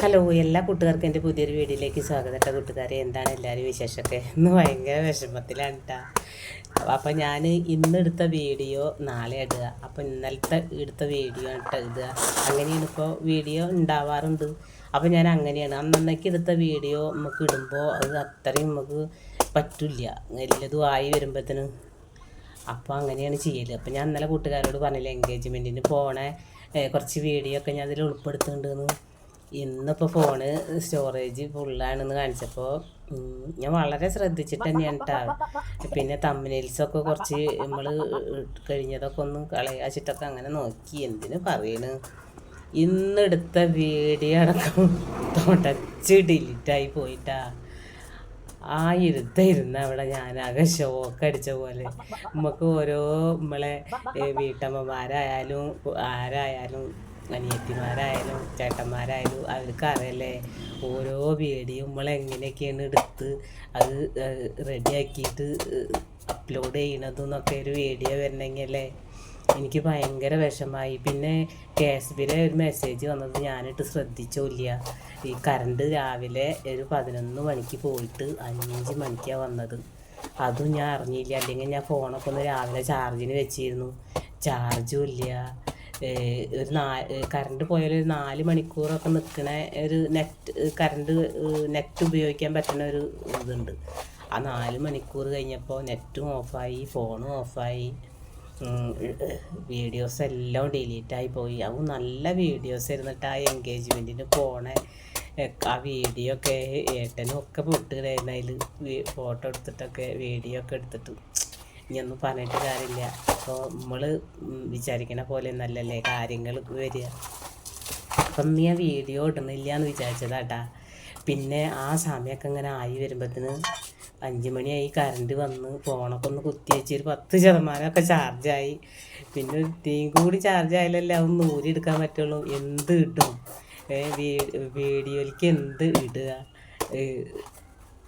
Hello എല്ലാ കൂട്ടുകാർക്കും എന്റെ പുതിയൊരു വീഡിയോയിലേക്ക് സ്വാഗതം കേട്ടോ കൂട്ടുകാരെ. എന്താണ് എല്ലാവരും വിശേഷമൊക്കെ? ഇന്ന് ഭയങ്കര വിഷമത്തിലാണ് കേട്ടോ അപ്പോൾ ഞാൻ ഇന്ന് എടുത്ത വീഡിയോ നാളെ ഇടുക. അപ്പോൾ ഇന്നലത്തെ എടുത്ത വീഡിയോ ഇട്ട് ഇടുക അങ്ങനെയാണ് ഇപ്പോൾ വീഡിയോ ഉണ്ടാവാറുണ്ട്. അപ്പോൾ ഞാൻ അങ്ങനെയാണ്. അന്നന്നേക്ക് എടുത്ത വീഡിയോ നമുക്ക് ഇടുമ്പോൾ അത് അത്രയും നമുക്ക് പറ്റില്ല. എല്ലാതും ആയി വരുമ്പോഴത്തേന് അപ്പോൾ അങ്ങനെയാണ് ചെയ്യൽ അപ്പോൾ ഞാൻ ഇന്നലെ കൂട്ടുകാരോട് പറഞ്ഞില്ല എൻഗേജ്മെന്റിന് പോണേ. കുറച്ച് വീഡിയോ ഒക്കെ ഞാൻ അതിൽ ഉൾപ്പെടുത്തുന്നുണ്ടെന്ന് ഇന്നിപ്പോൾ ഫോണ് സ്റ്റോറേജ് ഫുള്ളാണെന്ന് കാണിച്ചപ്പോൾ ഞാൻ വളരെ ശ്രദ്ധിച്ചിട്ട് തന്നെയാണ് കേട്ടോ പിന്നെ തമ്മിൽസൊക്കെ കുറച്ച് നമ്മൾ കഴിഞ്ഞതൊക്കെ ഒന്ന് കളയാച്ചിട്ടൊക്കെ അങ്ങനെ നോക്കി. എന്തിനു പറയണ്? ഇന്നെടുത്ത വീഡിയോ അടക്കം തുടച്ച് ഡിലീറ്റായി പോയിട്ടാ. ആ ഇരുത്തായിരുന്ന അവിടെ ഞാനാകെ ഷോക്ക് അടിച്ച പോലെ. നമുക്ക് ഓരോ നമ്മളെ വീട്ടമ്മമാരായാലും ആരായാലും അനിയത്തിമാരായാലും ചേട്ടന്മാരായാലും അവർക്ക് അറിയല്ലേ ഓരോ വീഡിയോ നമ്മളെങ്ങനെയൊക്കെയാണ് എടുത്ത് അത് റെഡിയാക്കിയിട്ട് അപ്ലോഡ് ചെയ്യണതെന്നൊക്കെ ഒരു വീഡിയോ വരണമെങ്കിലേ എനിക്ക് ഭയങ്കര വിഷമായി പിന്നെ കാശ്മീരെ ഒരു മെസ്സേജ് വന്നത് ഞാനിട്ട് ശ്രദ്ധിച്ചില്ല. ഈ കറണ്ട് രാവിലെ ഒരു പതിനൊന്ന് മണിക്ക് പോയിട്ട് അഞ്ച് മണിക്കാണ് വന്നത്. അതും ഞാൻ അറിഞ്ഞില്ല. അല്ലെങ്കിൽ ഞാൻ ഫോണൊക്കെ ഒന്ന് രാവിലെ ചാർജിന് വെച്ചിരുന്നു. ചാർജും ഇല്ല. ഒരു നാ കറണ്ട് പോയാൽ ഒരു നാല് മണിക്കൂറൊക്കെ നിൽക്കണ ഒരു നെറ്റ് കറണ്ട് നെറ്റ് ഉപയോഗിക്കാൻ പറ്റുന്ന ഒരു ഇതുണ്ട്. ആ നാല് മണിക്കൂർ കഴിഞ്ഞപ്പോൾ നെറ്റും ഓഫായി ഫോണും ഓഫായി. വീഡിയോസ് എല്ലാം ഡിലീറ്റായി പോയി. അത് നല്ല വീഡിയോസ് ഇരുന്നിട്ട് ആ എൻഗേജ്മെന്റിന് പോണ ആ വീഡിയോ ഒക്കെ ഏട്ടനും ഒക്കെ പൊട്ടുകയായിരുന്നു അതിൽ ഫോട്ടോ എടുത്തിട്ടൊക്കെ വീഡിയോ ഒക്കെ എടുത്തിട്ട്. ഇനിയൊന്നും പറഞ്ഞിട്ട് കാര്യമില്ല. അപ്പോൾ നമ്മൾ വിചാരിക്കുന്ന പോലെ നല്ലല്ലേ കാര്യങ്ങൾ വരിക. അപ്പം നീ ആ വീഡിയോ ഇടുന്നില്ല എന്ന് വിചാരിച്ചതാട്ടാ. പിന്നെ ആ സമയമൊക്കെ ഇങ്ങനെ ആയി വരുമ്പോഴത്തേന് അഞ്ച് മണിയായി കറണ്ട് വന്ന് ഫോണൊക്കെ ഒന്ന് കുത്തി വെച്ച് ഒരു പത്ത് ശതമാനമൊക്കെ ചാർജായി പിന്നെ ഒരുത്തേം കൂടി ചാർജ് ആയാലല്ലേ അത് നൂരി എടുക്കാൻ പറ്റുള്ളൂ. എന്ത് കിട്ടും? വീഡിയോയിലേക്ക് എന്ത് ഇടുക?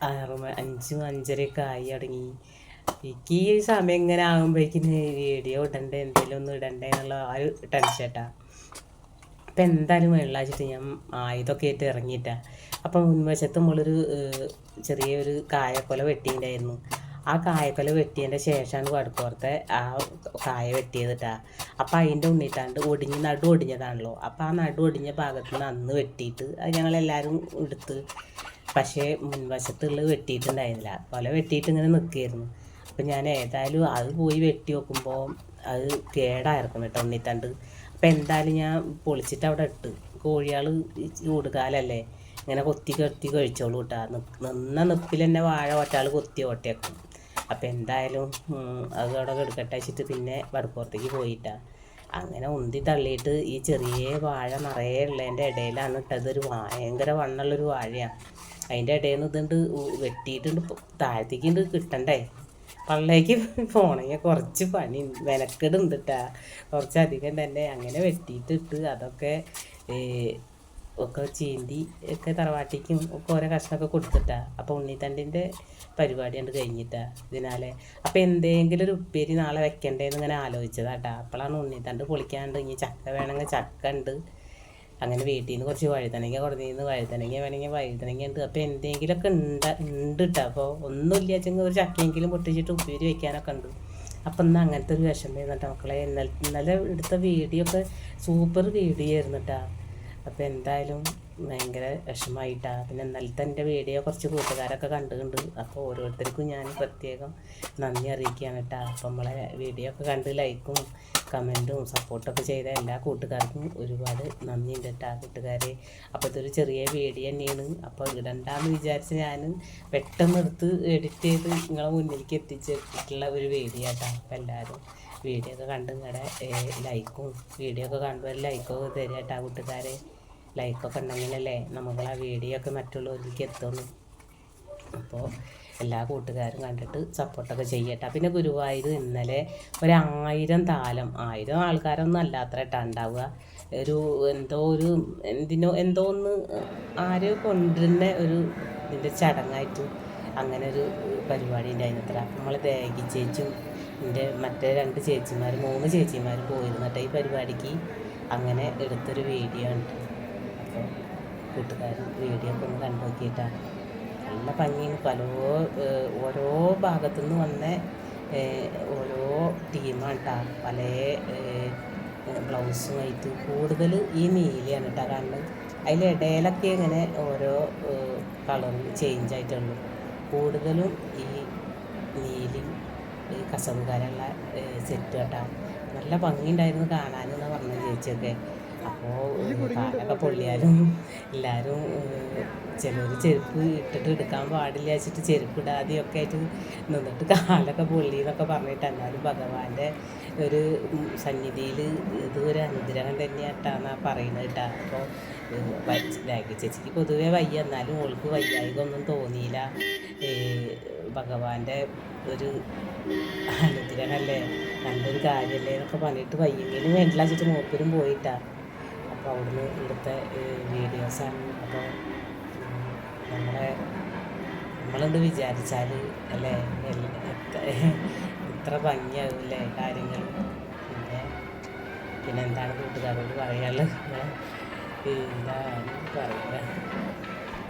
ആറ് അഞ്ച് അഞ്ചരയൊക്കെ ആയി തുടങ്ങി. എനിക്ക് ഈ ഒരു സമയം ഇങ്ങനെ ആകുമ്പോഴേക്കും വീഡിയോ ഇടണ്ടേ എന്തെങ്കിലും ഒന്നും ഇടണ്ടേ എന്നുള്ള ആ ഒരു ടെൻഷട്ടാ അപ്പം എന്തായാലും വെള്ളാച്ചിട്ട് ഞാൻ ആയുധമൊക്കെ ആയിട്ട് ഇറങ്ങിയിട്ടാ. അപ്പം മുൻവശത്ത് നമ്മളൊരു ചെറിയൊരു കായക്കൊല വെട്ടിയിട്ടുണ്ടായിരുന്നു. ആ കായക്കൊല വെട്ടിയതിന്റെ ശേഷമാണ് വടക്കോർത്തെ ആ കായ വെട്ടിയതിട്ടാ. അപ്പം അതിന്റെ ഉണ്ണിട്ടാണ്ട് ഒടിഞ്ഞ് നടു ഒടിഞ്ഞതാണല്ലോ. അപ്പം ആ നടു ഒടിഞ്ഞ ഭാഗത്ത് നിന്ന് അന്ന് വെട്ടിയിട്ട് അത് ഞങ്ങളെല്ലാവരും എടുത്ത് പക്ഷേ മുൻവശത്തുള്ളത് വെട്ടിയിട്ടുണ്ടായിരുന്നില്ല. കൊല വെട്ടിയിട്ട് ഇങ്ങനെ നിൽക്കുകയായിരുന്നു. അപ്പം ഞാൻ ഏതായാലും അത് പോയി വെട്ടി നോക്കുമ്പോൾ അത് കേടായിരുന്നു കേട്ടോ ഉണ്ണിത്തണ്ട്. അപ്പം എന്തായാലും ഞാൻ പൊളിച്ചിട്ട് അവിടെ ഇട്ട്. കോഴികൾ ചൂടുകാലല്ലേ ഇങ്ങനെ കൊത്തി കൊത്തി കഴിച്ചോളൂ കേട്ടോ. നിന്ന നിപ്പിൽ തന്നെ വാഴ ഒറ്റാൾ കൊത്തി ഓട്ടേക്കും അപ്പം എന്തായാലും അത് അവിടെ എടുക്കട്ടെ വെച്ചിട്ട് പിന്നെ വടക്കുറത്തേക്ക് പോയിട്ടാ. അങ്ങനെ ഉന്തി തള്ളിയിട്ട് ഈ ചെറിയ വാഴ നിറയെ ഉള്ളതിന്റെ ഇടയിലാണ് ഇട്ടത്. ഒരു ഭയങ്കര വണ്ണുള്ളൊരു വാഴയാണ് അതിന്റെ ഇടയിൽ നിന്ന് ഇതുണ്ട് വെട്ടിയിട്ടുണ്ട്. താഴത്തേക്ക് ഉണ്ട് കിട്ടണ്ടേ? പള്ളേക്ക് പോണെങ്കിൽ കുറച്ച് പണി മെനക്കെടുണ്ട് കേട്ടാ കുറച്ചധികം തന്നെ അങ്ങനെ വെട്ടിയിട്ടിട്ട് അതൊക്കെ ഒക്കെ ചീന്തി ഒക്കെ തറവാട്ടിക്കും ഒക്കെ ഓരോ കഷ്ണമൊക്കെ കൊടുത്തിട്ടാ. അപ്പോൾ ഉണ്ണിത്തണ്ടിന്റെ പരിപാടി കണ്ട് കഴിഞ്ഞിട്ടാ. ഇതിനാലെ അപ്പോൾ എന്തെങ്കിലും ഒരു ഉപ്പേരി നാളെ വെക്കണ്ടേന്ന് ഇങ്ങനെ ആലോചിച്ചതാട്ടാ. അപ്പോഴാണ് ഉണ്ണിത്തണ്ട് പൊളിക്കാണ്ട് ഇനി ചക്ക വേണമെങ്കിൽ ചക്ക ഉണ്ട് അങ്ങനെ വീട്ടിൽ നിന്ന് കുറച്ച് വഴുതനങ്ങ കൊടുത്തിരുന്ന് വഴുതനങ്ങ വേണമെങ്കിൽ വഴുതനങ്ങ ഉണ്ട് അപ്പോൾ എന്തെങ്കിലുമൊക്കെ ഉണ്ട് ഉണ്ട് കേട്ടോ അപ്പോൾ ഒന്നുമില്ല വെച്ചെങ്കിൽ ഒരു ചക്കയെങ്കിലും പൊട്ടിച്ചിട്ട് ഉപ്പേരി വെക്കാനൊക്കെ ഉണ്ട് അപ്പം എന്നാൽ അങ്ങനത്തെ ഒരു വിഷമം കേട്ടോ മക്കളെ. ഇന്നലെ ഇന്നലെ എടുത്ത വീഡിയോ ഒക്കെ സൂപ്പർ വീഡിയോ ആയിരുന്നു കേട്ടോ അപ്പോൾ എന്തായാലും ഭയങ്കര വിഷമമായിട്ടാണ്. പിന്നെ ഇന്നലത്തെ എന്റെ വീഡിയോ കുറച്ച് കൂട്ടുകാരൊക്കെ കണ്ടുകൊണ്ട് അപ്പോൾ ഓരോരുത്തർക്കും ഞാൻ പ്രത്യേകം നന്ദി അറിയിക്കുകയാണ് കേട്ടോ. അപ്പം നമ്മളെ വീഡിയോ ഒക്കെ കണ്ട് ലൈക്കും കമന്റും സപ്പോർട്ടൊക്കെ ചെയ്ത എല്ലാ കൂട്ടുകാർക്കും ഒരുപാട് നന്ദി ഉണ്ട് കേട്ടോ കൂട്ടുകാരെ. അപ്പോൾ ഇതൊരു ചെറിയ വീഡിയോ തന്നെയാണ്. അപ്പോൾ ഇടണ്ടാന്ന് വിചാരിച്ച് ഞാൻ പെട്ടെന്ന് എടുത്ത് എഡിറ്റ് ചെയ്ത് നിങ്ങളെ മുന്നിലേക്ക് എത്തിച്ചിട്ടുള്ള ഒരു വീഡിയോ കേട്ടോ. അപ്പോൾ എല്ലാവരും വീഡിയോ ഒക്കെ കണ്ട് നിങ്ങളുടെ ലൈക്കും വീഡിയോ ഒക്കെ കാണുമ്പോൾ ലൈക്കൊക്കെ തരാം കേട്ടോ കൂട്ടുകാരെ. ലൈക്കൊക്കെ ഉണ്ടെങ്കിലല്ലേ ആ വീഡിയോ ഒക്കെ മറ്റുള്ളവരിലേക്ക് എത്തുള്ളൂ. അപ്പോൾ എല്ലാ കൂട്ടുകാരും കണ്ടിട്ട് സപ്പോർട്ടൊക്കെ ചെയ്യട്ടെ. പിന്നെ ഗുരുവായൂർ ഇന്നലെ ഒരു ആയിരം താലം ആയിരം ആൾക്കാരൊന്നും അല്ലാത്ര കേട്ടോ ഉണ്ടാവുക. ഒരു എന്തോ ഒരു എന്തിനോ എന്തോ ഒന്ന് ആരോ കൊണ്ടുവരുന്ന ഒരു ഇതിന്റെ ചടങ്ങായിട്ട് അങ്ങനെ ഒരു പരിപാടി ഉണ്ടായിരുന്നു അത്ര നമ്മൾ ദേഗി ചേച്ചും എന്റെ മറ്റേ രണ്ട് ചേച്ചിമാർ മൂന്ന് ചേച്ചിമാർ പോയിരുന്നു കേട്ടോ ഈ പരിപാടിക്ക്. അങ്ങനെ എടുത്തൊരു വീഡിയോ ഉണ്ട് കൂട്ടുകാരും വീഡിയോ ഒക്കെ ഒന്ന് കണ്ടു നോക്കിയിട്ടാണ് നല്ല ഭംഗിയാണ്. പല ഓരോ ഓരോ ഭാഗത്തുനിന്ന് വന്ന ഓരോ ടീമാണ് കേട്ടോ പല ബ്ലൗസുമായിട്ട് കൂടുതൽ ഈ നീലയാണ് കേട്ടോ കാരണം അതിലിടയിലൊക്കെ ഇങ്ങനെ ഓരോ കളറും ചേഞ്ച് ആയിട്ടുള്ളൂ. കൂടുതലും ഈ നീലി കസവുകാരുള്ള സെറ്റ് കേട്ടോ നല്ല ഭംഗിയുണ്ടായിരുന്നു കാണാനെന്ന് പറഞ്ഞു ചേച്ചിയൊക്കെ. അപ്പോൾ കാലൊക്കെ പൊള്ളിയാലും എല്ലാവരും ചിലർ ചെരുപ്പ് ഇട്ടിട്ട് എടുക്കാൻ പാടില്ല വെച്ചിട്ട് ചെരുപ്പ് ഇടാതെയൊക്കെ ആയിട്ട് നിന്നിട്ട് കാലൊക്കെ പൊള്ളി എന്നൊക്കെ പറഞ്ഞിട്ട് എന്നാലും ഭഗവാന്റെ ഒരു സന്നിധിയിൽ ഇത് ഒരു അനുഗ്രഹം തന്നെയാട്ടാന്നാ പറയുന്നത് കേട്ടോ. അപ്പോൾ രാഗി ചേച്ചിക്ക് പൊതുവേ വയ്യ. എന്നാലും ഓൾക്ക് വയ്യായികൊന്നും തോന്നിയില്ല. ഈ ഭഗവാന്റെ ഒരു അനുഗ്രഹമല്ലേ നല്ലൊരു കാര്യമല്ലേ എന്നൊക്കെ പറഞ്ഞിട്ട് വയ്യെങ്കിലും വേണ്ടില്ല വെച്ചിട്ട് മൂപ്പരും പോയിട്ടാ. അപ്പോൾ അവിടുന്ന് ഇവിടുത്തെ ആണ് അപ്പോൾ നമ്മളെ നമ്മളെന്ത് വിചാരിച്ചാൽ അല്ലേ? ഇത്ര ഭംഗിയാകും ഭംഗിയാവില്ലേ കാര്യങ്ങൾ പിന്നെ പിന്നെ എന്താണ് കൂട്ടുകാരോട് പറയാനുള്ളത്? എന്താ പറയുക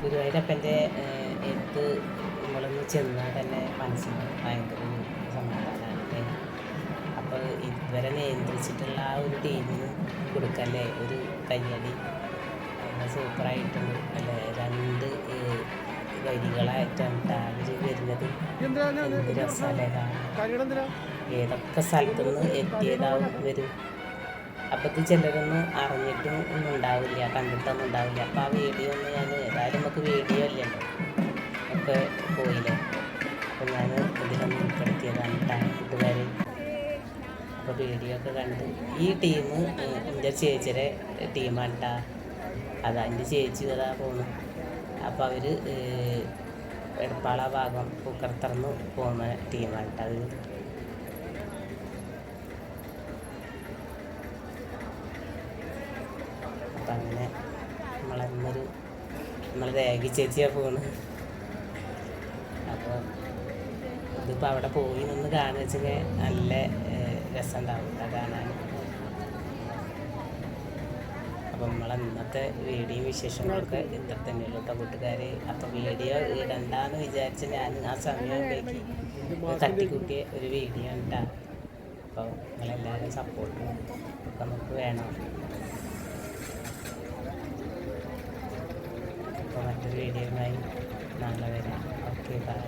ഗുരുവായൂരപ്പന്റെ എടുത്ത് നമ്മളൊന്ന് ചെന്നാൽ തന്നെ മനസ്സിന് ഭയങ്കര സമാധാനമാണ് അപ്പോൾ ഇതുവരെ നിയന്ത്രിച്ചിട്ടുള്ള ആ ഒരു ടീമിന് കൊടുക്കല്ലേ? ഒരു കയ്യടി. സൂപ്പറായിട്ടുണ്ട് അല്ലേ? രണ്ട് വരികളായിട്ടാണ് ട്ടാ അവർ വരുന്നത്. എന്ത് രസമല്ലേ നിന്ന് ഏതൊക്കെ എത്തിയതാവും വരും അപ്പോൾ ഇത് ചിലരൊന്നും അറിഞ്ഞിട്ടും ഒന്നും ഉണ്ടാവില്ല കണ്ടിട്ടൊന്നും ഉണ്ടാവില്ല. അപ്പോൾ ആ വീഡിയോ ഒന്നും ഞാൻ ഏതായാലും നമുക്ക് വീഡിയോ അല്ലല്ലോ ഒക്കെ പോയില്ലേ? അപ്പോൾ ഞാൻ ഇതിലൊന്നും ഉൾപ്പെടുത്തിയതാണ്. കൂട്ടുകാർ അപ്പോൾ വീഡിയോ ഒക്കെ കണ്ട്. ഈ ടീം എന്റെ ചേച്ചിയുടെ ടീമാണ് കേട്ടോ അതാ എന്റെ ചേച്ചി അതാ പോകുന്നു അപ്പോൾ അവർ എടപ്പാള ഭാഗം പൂക്കർത്തറന്ന് പോകുന്ന ടീമാണ് കേട്ടോ അത്. അപ്പം അങ്ങനെ നമ്മളന്നൊരു നമ്മൾ രേഖ ചേച്ചിയാണ് പോകുന്നത് അപ്പോൾ ഇതിപ്പോൾ അവിടെ പോയി നിന്ന് കാണുക വെച്ചെങ്കിൽ നല്ല രസം ഉണ്ടാവും കേട്ടോ കാണാൻ അപ്പം നമ്മളെ ഇന്നത്തെ വീഡിയോ വിശേഷങ്ങളൊക്കെ ഇത്ര തന്നെയുള്ളൂ കേട്ടോ കൂട്ടുകാർ അപ്പം വീഡിയോ ഇടണ്ടെന്ന് വിചാരിച്ച് ഞാൻ ആ സമയത്തേക്ക് തട്ടിക്കൂട്ടിയ ഒരു വീഡിയോ ഉണ്ടാ. അപ്പോൾ നിങ്ങളെല്ലാവരും സപ്പോർട്ട് ഒക്കെ നമുക്ക് വേണം. അപ്പോൾ മറ്റൊരു വീഡിയോയുമായി നാളെ വരാം. Okay bye